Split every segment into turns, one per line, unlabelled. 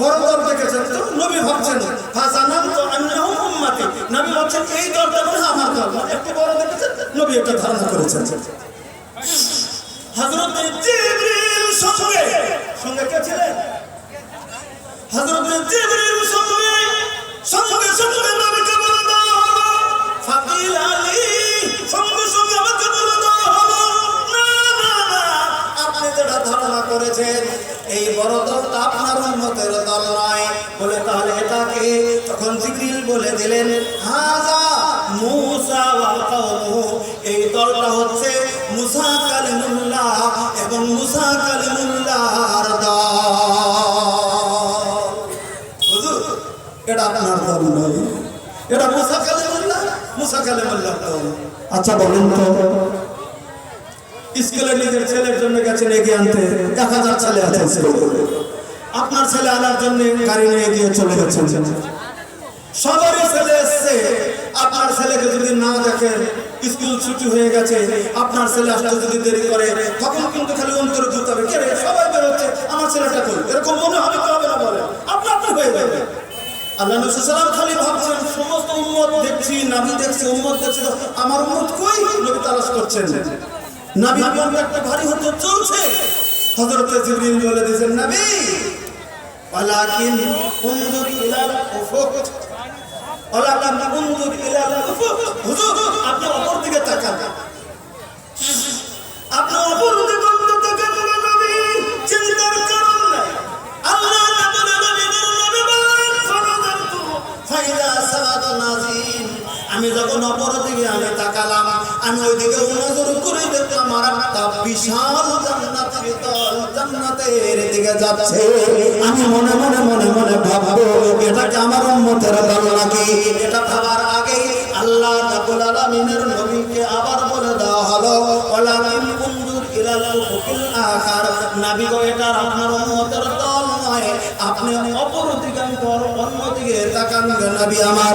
বড় দল দেখেছেন, তো নবী ভাবছেন, ফাজানান তো আন্নাহুম উম্মতি। নবী ভাবছেন, এই দলটা মনে আমার একটু বড় দেখেছেন, নবী এটা ধারণা করেছেন। হযরত জিবরিল সঙ্গে সঙ্গে কে ছিলেন? হযরত জিবরিল সঙ্গে সঙ্গে সঙ্গে নবীকে বলে দেওয়া ধারণা করেছেন এই বড় দলটা আপনার উন্মতের দল নয়। বলে তাহলে এটাকে তখন জিবরিল বলে দিলেন, হাজা মুসা এই দলটা হচ্ছে মুসা কালিমুল্লাহ এবং মুসা কালিমুল্লাহর দল। এটা আপনার দল নয়। এটা মুসা কালিমুল্লাহ মুসা কালিমুল্লাহ দল। আচ্ছা বলেন তো। স্কুলে নিজের ছেলের জন্য গেছেন এগিয়ে আনতে। এক হাজার ছেলে আছে আপনার ছেলে আনার জন্য গাড়ি নিয়ে গিয়ে চলে গেছেন। সবারই ছেলে এসছে। আপনার ছেলেকে যদি না দেখেন, স্কুল ছুটি হয়ে গেছে, আপনার ছেলে আসতে যদি দেরি করে, তখন কিন্তু খালি অন্তরে ধরতে হবে। কে? সবাই বেরোচ্ছে। আমার ছেলেটা কই? এরকম মনে হবে কি হবে না বলে। আপনার আপনি হয়ে যাবে আল্লাহ নবী সাল্লাম খালি ভাবছেন, সমস্ত উম্মত দেখছি নাবি দেখছি, উম্মত দেখছি আমার উম্মত কই? নবী তালাশ করছেন। নাবি একটা ভারী হতে চলছে। হযরত জিবরিল বলে দিয়েছেন, নবী, ওয়ালাকিন উনজুর ইলাল উফুক। ওয়ালাকিন উনজুর ইলাল উফুক। হুজুর, আপনি অপর দিকে তাকান। আপনি অপর দিকে আমি যখন অপর দিকে আমি তাকালাম, আমি ওইদিকে নজর করে দেখলাম যাচ্ছে। আমি মনে মনে মনে মনে ভাববো, এটা কি আমার উম্মতের দল নাকি? এটা ভাবার আল্লাহ নবীকে আবার বলে দেওয়া হলো আপনি অপর দিকে অন্য দিকে তাকান আমার।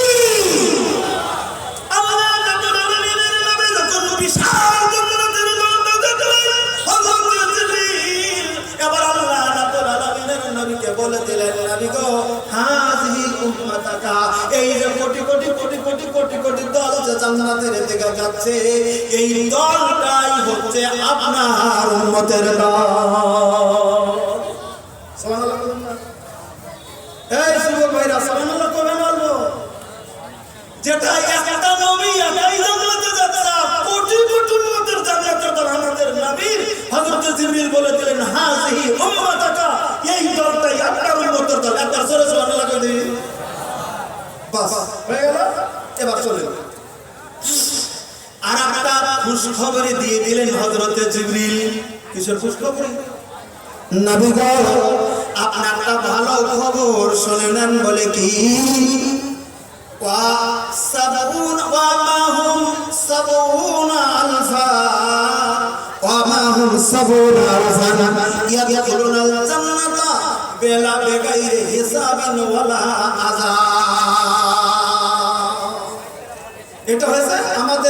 জান্নাতের দিকে যাচ্ছে, এই দলটাই হচ্ছে আপনার উম্মতের দল। এই যেটা একটা নবী একাই জান্নাতে যাচ্ছে কোটি কোটি উম্মতের জান্নাতের দল আমাদের নবীর হযরত জিবরিল বলে আপনার উম্মতের দল। একবার জোরে বাস, হয়ে গেল? এবার চলে খুশখবরি দিয়ে দিলেন হজরতে জিবরিল। কিসের খুশখবরি আপনার আপনারটা ভালো খবর শুনে নেন বলে কি? ওয়া বেলা এটা হয়েছে?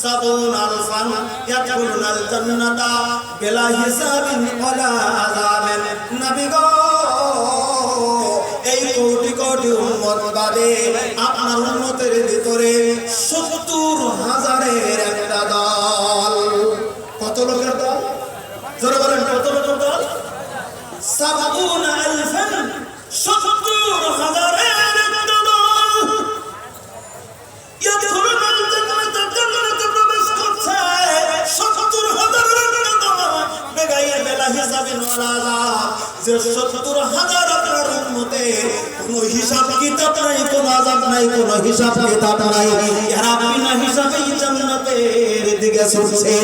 সাবুন আলফান ইয়াদখুলুনাল জান্নাতা বিলা হিসাবিন ওয়ালা আযাবিন। নবী গো, এই কোটি কোটি উম্মত বাদে আপনার উম্মতের ভিতরে সত্তর হাজারের একটা দল। কত লোকের দল? বলেন, কত লোকের দল? সাবুন যে সত্তর হাজার আপনার উম্মতে কোনো হিসাব কিতাব নাই, কোনো আযাব নাই, কোনো হিসাব কিতাব নাই। এরা বিনা হিসাবেই জান্নাতের দিকে ছুটছে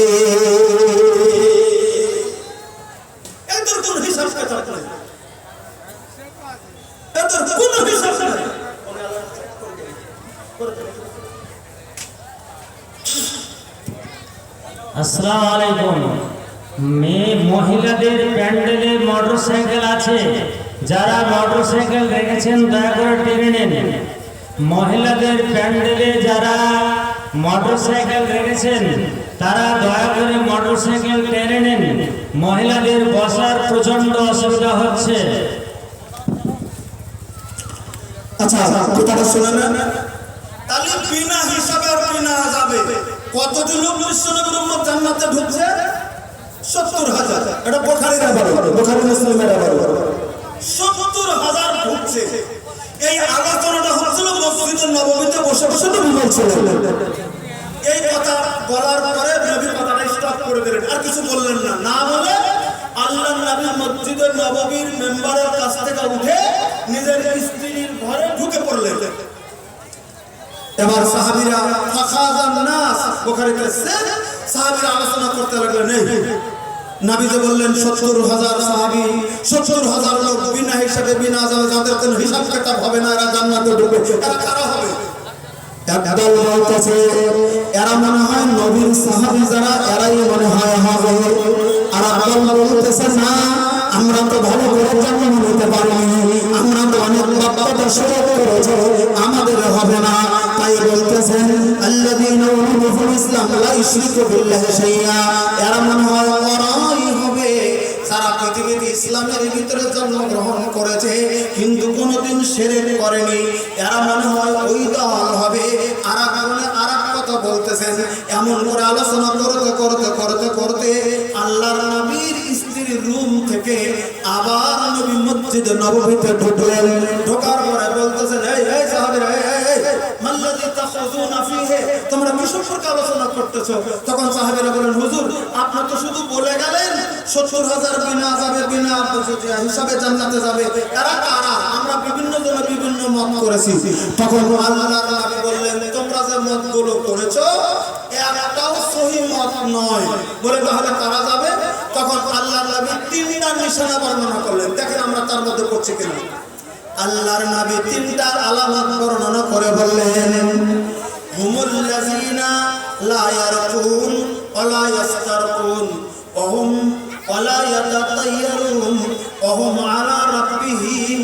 এদের কোনো হিসাব কিতাব নাই এদের কোনো হিসাব নাই
আসসালামু আলাইকুম মেয়ে মহিলাদের প্যান্ডেলে মোটরসাইকেল আছে যারা মোটরসাইকেল রেখেছেন দয়া করে টেনে নেন। মহিলাদের প্যান্ডেলে যারা মোটরসাইকেল রেখেছেন তারা দয়া করে মোটরসাইকেল টেনে নেন। মহিলাদের বসার প্রচণ্ড অসুবিধা হচ্ছে।
আচ্ছা কথাটা শুনে নেন তাহলে বিনা হিসাবে আর বিনা যাবে। কতটি লোক বিশ্বনবীর উম্মত জান্নাতে ঢুকছে? সত্তর হাজার। এটা বোখারির বলো বোখারি মুসলিমের বলো সত্তর ঢুকছে এই আলোচনাটা হচ্ছিল মসজিদের নবমীতে বসে বসে তো বলছিলেন এই কথা বলার পরে নবীর কথাটা স্টপ করে দিলেন। আর কিছু বললেন না। না বলে আল্লাহ নবী মসজিদের নববীর মেম্বারের কাছ থেকে উঠে নিজের স্ত্রীর ঘরে ঢুকে পড়লেন। এবার সাহাবীরা ফাখাজান নাস বুখারীতে সাহাবীরা আলোচনা করতে লাগলেন এই নবী যে বললেন, সত্তর হাজার সাহাবী, সত্তর হাজার লোক বিনা হিসাবে, বিনা যাবে যাদের কোনো হিসাব কিতাব হবে না, এরা জান্নাতে ঢুকবে। এরা কারা হবে? আমরা তো ভালো করে জন্ম নিতে পারিনি। আমরা তো অনেক করেছে, আমাদের হবে না। তাই বলতেছেন উলিফুল ইসলাম এরা মনে হয় ইসলামের ভিতরে জন্মগ্রহণ করেছে, কিন্তু কোনোদিন সেরে করেনি। এরা মনে হয় ওই দল হবে। আর এক আর কথা বলতেছেন। এমন করে আলোচনা করতে করতে করতে করতে আল্লাহ নবীর স্ত্রীর রুম থেকে আবার নবী মসজিদ নবীতে ঢুকলেন। ঢোকার পরে বলতেছেন তোমরা কি সম্পর্কে আলোচনা করতেছো। তখন সাহাবীরা বলেন, হুজুর আপনি তো শুধু বলে গেলেন, সত্তর হাজার বিনা যাবে বিনা হিসাবে জান্নাতে যাবে। এরা কারা? আমরা বিভিন্ন জনে বিভিন্ন মত করেছি। তখন আল্লাহ নবী বললেন, তোমরা যে মতগুলো করেছ, একটাও সহি মত নয়। বলে, তাহলে কারা যাবে? তখন আল্লাহ নবী তিনটা নিশানা বর্ণনা করলেন। দেখেন আমরা তার মধ্যে পড়ছি কিনা। আল্লাহর নবী তিনটা আলামত বর্ণনা করে বললেন হুমুল লাযিনা লা ইয়ারকুন ওয়ালা ইয়াস্তারকুন ওহুম ওয়ালা ইয়াতাতায়্যারুন ওহুম আলা রাব্বিহিম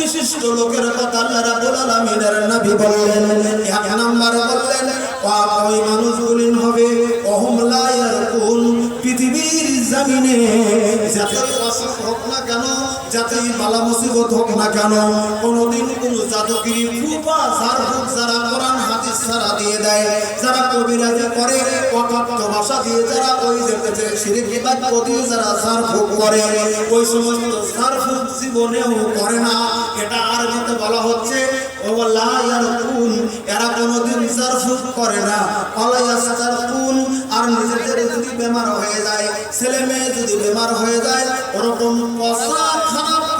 বিশিষ্ট লোকের কথা আল্লাহ রাব্বুল আলামিনের নবী বললেন। এক নম্বরে বললেন, পাপ ওই মানুষগুলি হবে অহম লা ইয়ারকুন পৃথিবীর জমিনে। যতই অসুখ না কেন যতই বালা মুসিবত হোক না কেন, কোনোদিন কোনো জাদুগিরি ফুপা, ঝাড়ফুঁক যারা কোরআন, হাদিস ছাড়া দিয়ে দেয়। যারা কবিরাজি করে অকথ্য ভাষা দিয়ে যারা ওই দেখতেছে শিরিকি বাক্য দিয়ে যারা ঝাড়ফুঁক করে, ওই সমস্ত ঝাড়ফুঁক জীবনেও করে না। এটা আর আরবিতে বলা হচ্ছে ও লা ইয়ারকুন এরা কোনোদিন ঝাড়ফুঁক করে না। অলা ইয়াস্তারকুন আর নিজেদের যদি বেমার হয়ে যায়, ছেলে মেয়ে যদি বেমার হয়ে যায়, ওরকম পশা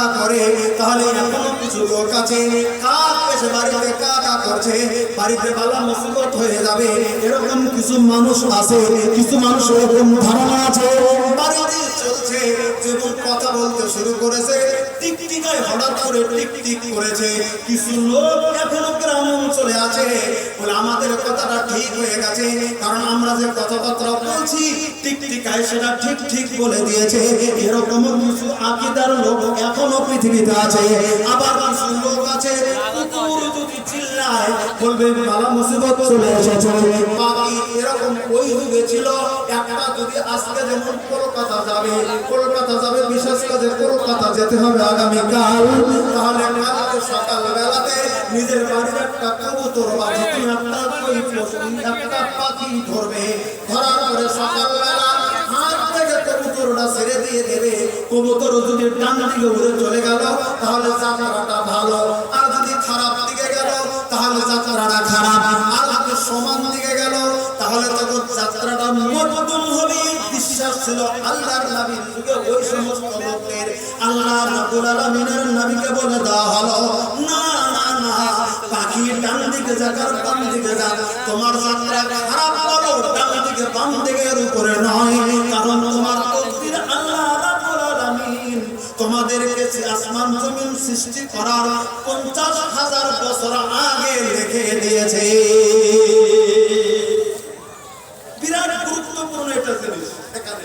কা কা করে, তাহলে এখনও কিছু লোক আছে? কাক এসে বাড়িতে কা কা করছে, বাড়িতে বালা মুসিবত হয়ে যাবে। এরকম কিছু মানুষ আছে, কিছু মানুষ এরকম ধারণা আছে? বাড়িতে চলছে, যেমন কথা বলতে শুরু করেছে, টিকটিকায় হঠাৎ করে টিকটিক করেছে। কিছু লোক এখনও গ্রাম অঞ্চলে আছে। বলে, আমাদের কথাটা ঠিক হয়ে গেছে, কারণ আমরা যে কথাবার্তা বলছি, টিকটিকায় সেটা ঠিক ঠিক বলে দিয়েছে। এরকম কিছু আকিদার লোক এখনও পৃথিবীতে আছে, আবার কিছু লোক আছে, কুকুর যদি চিল্লা যায় বলবে মালা মুসিবত চলে এসেছে। বাকি এরকম ওই যুগে ছিল, একটা যদি আজকে যেমন কলকাতা যাবে কলকাতা যাবে, বিশেষ করে কলকাতা যেতে হবে আগামীকাল, তাহলে কালকে সকাল বেলাতে নিজের বাড়ির একটা কবুতর বা নতুন একটা পাখি ধরবে। ধরার পরে সকালবেলা হাত কবুতরটা ছেড়ে দিয়ে দেবে। কবুতর যদি ডান দিকে উড়ে চলে গেল, তাহলে যাত্রাটা ভালো। আর যদি খারাপ দিকে গেল, তাহলে যাত্রাটা খারাপ। আর যদি সমান দিকে গেল, তাহলে তখন যাত্রাটা মধ্যম হবে। বিশ্বাস ছিল আল্লাহর নবীর যুগে ওই সমস্ত লোকের আল্লাহ রাব্বুল আলামিনের নবীকে বলে দেওয়া হলো। না না না, পাখি ডান দিকে যাক আর বাম দিকে যাক। তোমার যাত্রা খারাপ করো, ডান দিকে বাম দিকের উপরে নয়। কারণ সৃষ্টি করার পঞ্চাশ হাজার বছর আগে লিখে দিয়েছে। বিরাট গুরুত্বপূর্ণ একটা জিনিস এখানে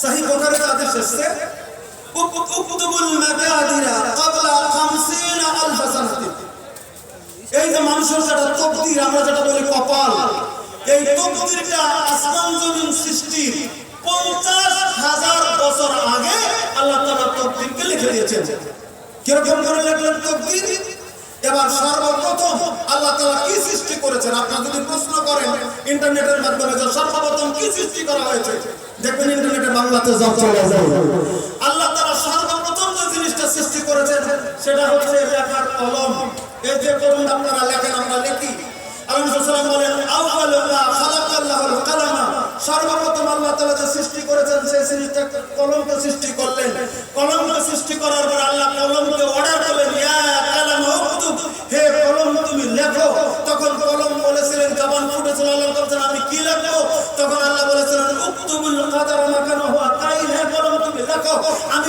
সহি বুখারীর হাদিস এসেছে উকতুবুল মাকাদিরা ক্বাবলা 50 আলফ সানাতিন এই যে মানুষের আমরা যেটা বলি কপাল, এই সৃষ্টির পঞ্চাশ হাজার বছর আগে আল্লাহ তাআলা তকদিরকে লিখে দিয়েছেন। কীরকম করে লিখলেন তকদির? এবার সর্বপ্রথম আল্লাহ তাআলা কি সৃষ্টি করেছেন? আপনারা যদি প্রশ্ন করেন, ইন্টারনেটের মাধ্যমে সর্বপ্রথম কি সৃষ্টি করা হয়েছে? দেখবেন ইন্টারনেটে বাংলাতে জব চলে যায় আল্লাহ তাআলা সর্বপ্রথম যে জিনিসটা সৃষ্টি করেছেন, সেটা হচ্ছে লেখার কলম। এই যে করুন আপনারা লেখেন, আমরা লিখি। আল্লাহ বলেন সর্বপ্রথম আল্লাহ তাআলা যে সৃষ্টি করেছেন, সেই জিনিসটা কলমকে সৃষ্টি করলেন। কলমকে সৃষ্টি করার পর আল্লাহ কলমকে অর্ডার করলেন হে কলম, তুমি লেখো। তখন কলম বলেছিলেন, জবান ফুটেছিল, আল্লাহ বলেছেন, আমি কি লিখব? তখন আল্লাহ বলেছিলেন, উকতুবুল কাদার মাকান হুয়া। কাইল হে কলম, তুমি লেখো।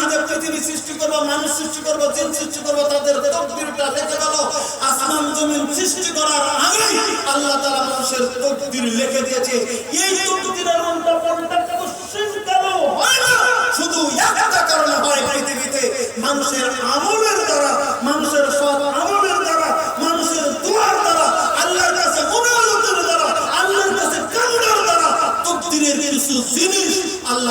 আমি পৃথিবী সৃষ্টি করব, মানুষ সৃষ্টি করব, জিন সৃষ্টি করব, তাদের তকদিরটা লিখে দাও আসমান, জমিন সৃষ্টি করার আগেই আল্লাহ তাআলা মানুষের তকদির লিখে দিয়েছে। এই তকদিরের উল্টা পাল্টা কোশ্চেন কেন হয় না। শুধু একটা কারণে হয় পৃথিবীতে, মানুষের আমলের দ্বারা, মানুষের সৎ আমলের দ্বারা, মানুষের দোয়ার দ্বারা, আল্লাহর কাছে মোনাজাতের দ্বারা, আল্লাহর কাছে কান্নার দ্বারা তকদিরের কিছু জিনিস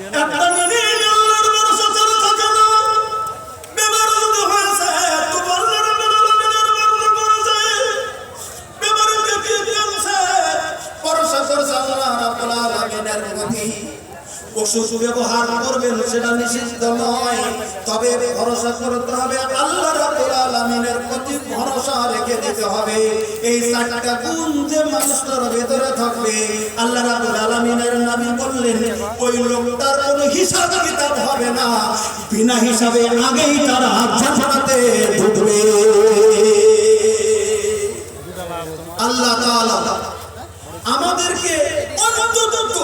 একটা মিনিট ব্যবহার করবেন সেটা নিষিদ্ধ নয়। তবে ভরসা করতে হবে। আল্লাহ রাব্বুল আলামিনের প্রতি ভরসা রেখে দিতে হবে। এই চারটা গুণ যে মানুষটার ভেতরে থাকবে, আল্লাহ রাব্বুল আলামিনের নবী বললেন, ওই লোকটার কোনো হিসাব কিতাব হবে না। বিনা হিসাবে আগেই তারা জান্নাতে ঢুকবে। আল্লাহ তাআলা আমাদেরকে অন্তত